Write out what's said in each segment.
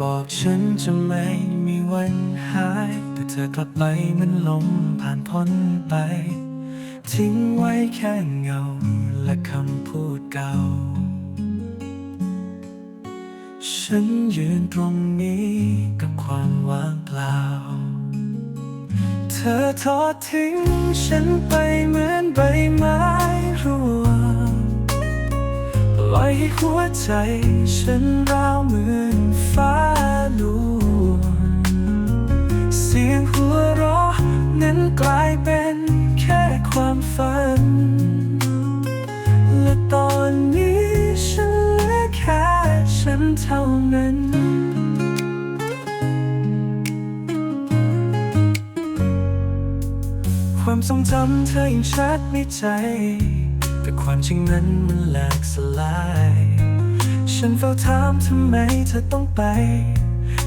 บอกฉันจะไม่มีวันหาย แต่เธอกลับไปเหมันลมผ่านพ้นไป ทิ้งไว้แค่เงาและคำพูดเก่า ฉันยืนตรงนี้กับความว่างเปล่า เธอทอดทิ้งฉันไปเหมือนใบไม้ ล่อยให้หัวใจ ฉันร้าวเหมือนฟ้าลวงเสียงหัวเราะนั้นกลายเป็นแค่ความฝัน และตอนนี้ฉันเหลือแค่ฉันเท่านั้นความทรงจำเธอยังชัดในใจ แต่ความจริงนั้นมันแหลกสลาย ฉันเฝ้าถามทำไมเธอต้องไป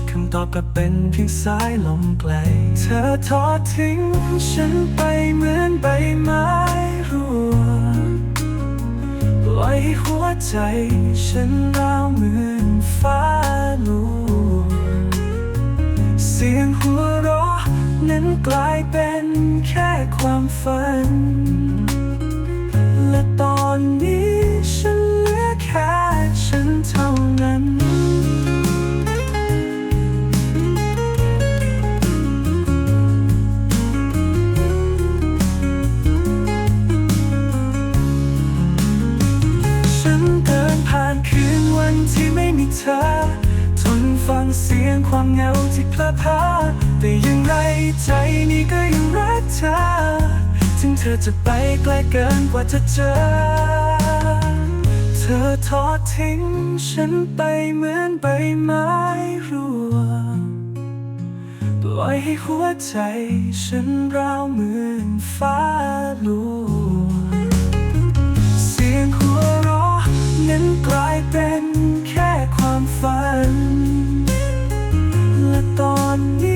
คำตอบก็เป็นเพียงสายลมไกล เธอทอดทิ้งฉันไปเหมือนใบไม้ร่วงปล่อยห้หัวใจฉันร้าวเหมือนฟ้าลวงเสียงหัวเราะนั้นกลายเป็น ที่ไม่มีเธอ ทนฟังเสียงความเหงาที่พลาดพลาแต่อยังไรใจนี้ก็ยังรักเธอ ถึงเธอจะไปไกลเกินกว่าจะเจอ เธอทอดทิ้งฉันไปเหมือนใบไม้ร่วงปล่อยให้หัวใจฉันร้าวเหมือนฟ้าลวง เ